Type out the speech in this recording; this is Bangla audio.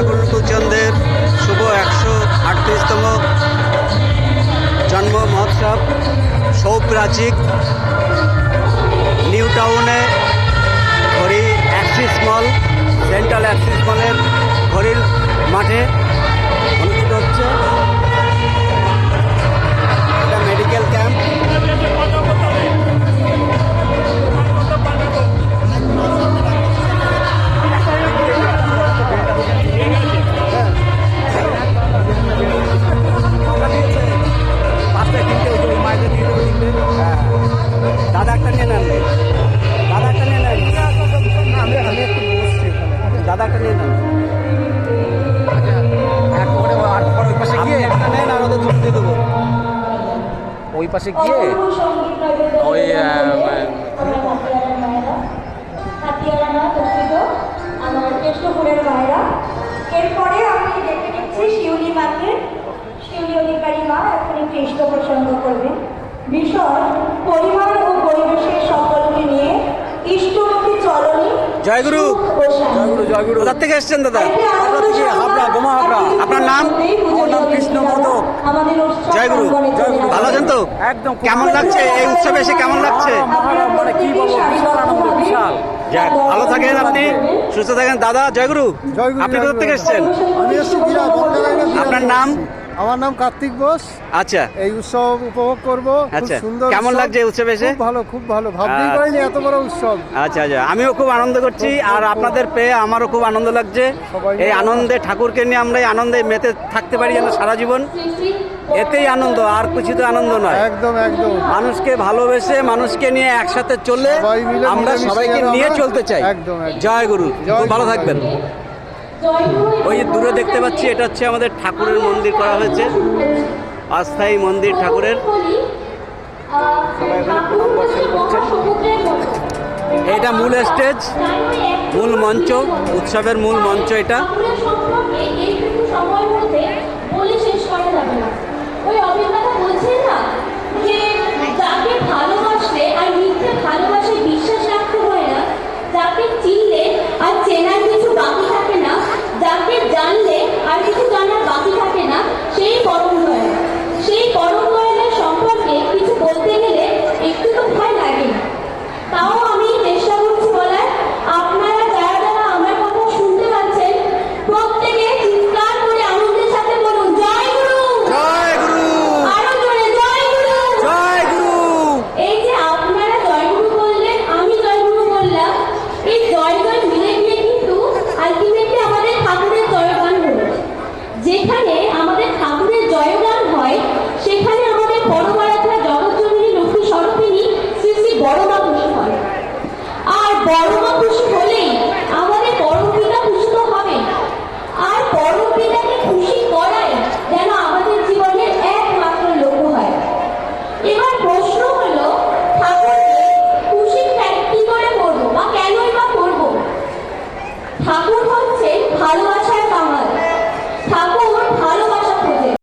অনুকূলচন্দ্রের শুভ একশো আটত্রিশতম জন্ম মহোৎসব। সৌপ্রাচিক নিউ টাউনে ঘড়ি অ্যাক্সিস মল, সেন্ট্রাল অ্যাক্সিস মলের ঘড়ির মাঠে দাদা একটা নিয়ে নেন। একটা দেবো ওই পাশে গিয়ে? ওই এরপরে আমি নিচ্ছি শিউলি মাকে শিউলি অধিকারী মা এখনই কৃষ্ণ প্রসঙ্গ করবেন বিষয় পরিবার জয়গুরু। শান্তি। জয়গুরু কোথা থেকে এসছেন দাদা হাবড়া থেকে হাবড়া, গোমা হাবড়া। আপনার নাম? আমার নাম কৃষ্ণ মোদক। জয়গুরু জয়গুরু ভালো আছেন তো একদম কেমন লাগছে এই উৎসবে এসে কেমন লাগছে মানে কি বলব বিশাল আনন্দ বিশাল যাক ভালো থাকেন আপনি সুস্থ থাকেন দাদা জয়গুরু জয়গুরু, আপনি কোথা থেকে জয়গুরু। এসছেন আপনার নাম? আমার নাম কার্তিক বোস। আচ্ছা। এই উৎসব উপভোগ করব। আচ্ছা। সুন্দর কেমন লাগছে উৎসবে এসে? ভালো খুব ভালো। ভাবতেই আচ্ছা। পারিনি এত বড় উৎসব। আচ্ছা আচ্ছা। আমিও খুব আনন্দ করছি। আর আপনাদের পেয়ে আমারও খুব আনন্দ লাগছে। এই আনন্দে ঠাকুরকে নিয়ে আমরা এই আনন্দে মেতে থাকতে পারি যেন সারা জীবন। এতেই আনন্দ আর কিছু তো আনন্দ নয়। একদম একদম। মানুষকে ভালোবেসে মানুষকে নিয়ে একসাথে চলে আমরা সবাইকে নিয়ে চলতে চাই। একদম। জয় গুরু। ভালো থাকবেন। ওই দূরে দেখতে পাচ্ছি, এটা হচ্ছে আমাদের ঠাকুরের মন্দির করা হয়েছে। অস্থায়ী মন্দির ঠাকুরের। এটা মূল স্টেজ, মূল মঞ্চ, উৎসবের মূল মঞ্চ এটা। না।